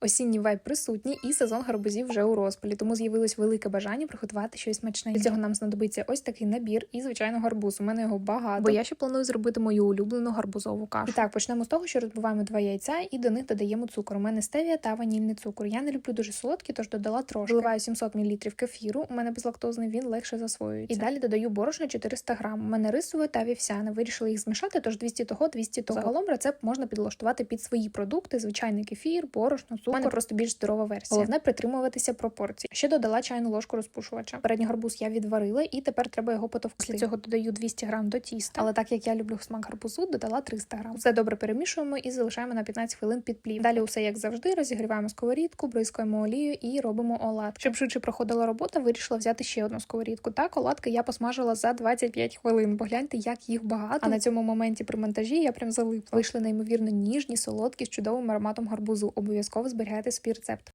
Осінній вайб присутній і сезон гарбузів вже у розпалі, тому з'явилось велике бажання приготувати щось смачне. Для цього нам знадобиться ось такий набір і, звичайно, гарбуз. У мене його багато, бо я ще планую зробити мою улюблену гарбузову кашу. І так, почнемо з того, що розбиваємо два яйця і до них додаємо цукор. У мене стевія та ванільний цукор. Я не люблю дуже солодкі, тож додала трошки. Вливаю 700 мл кефіру. У мене безлактозний, він легше засвоюється. І далі додаю борошно 400 грам. У мене рисове та вівсяне. Вирішила їх змішати, тож 200 того, 200 того. Загалом рецепт можна підлаштувати під свої продукти, звичайний кефір, борошно, цукор. У мене просто більш здорова версія. Головне притримуватися пропорцій. Ще додала чайну ложку розпушувача. Передній гарбуз я відварила, і тепер треба його потовкти. Після цього додаю 200 грам до тіста. Але так як я люблю смак гарбузу, додала 300 грам. Все добре перемішуємо і залишаємо на 15 хвилин під плів. Далі усе як завжди, розігріваємо сковорідку, бризкаємо олію і робимо оладки. Щоб швидше проходила робота, вирішила взяти ще одну сковорідку. Так, оладки я посмажила за 25 хвилин. Бо гляньте, як їх багато. А на цьому моменті при монтажі я прям залипла. Вийшли неймовірно ніжні, солодкі з чудовим ароматом гарбузу. Обов'язково зберігайте свій рецепт.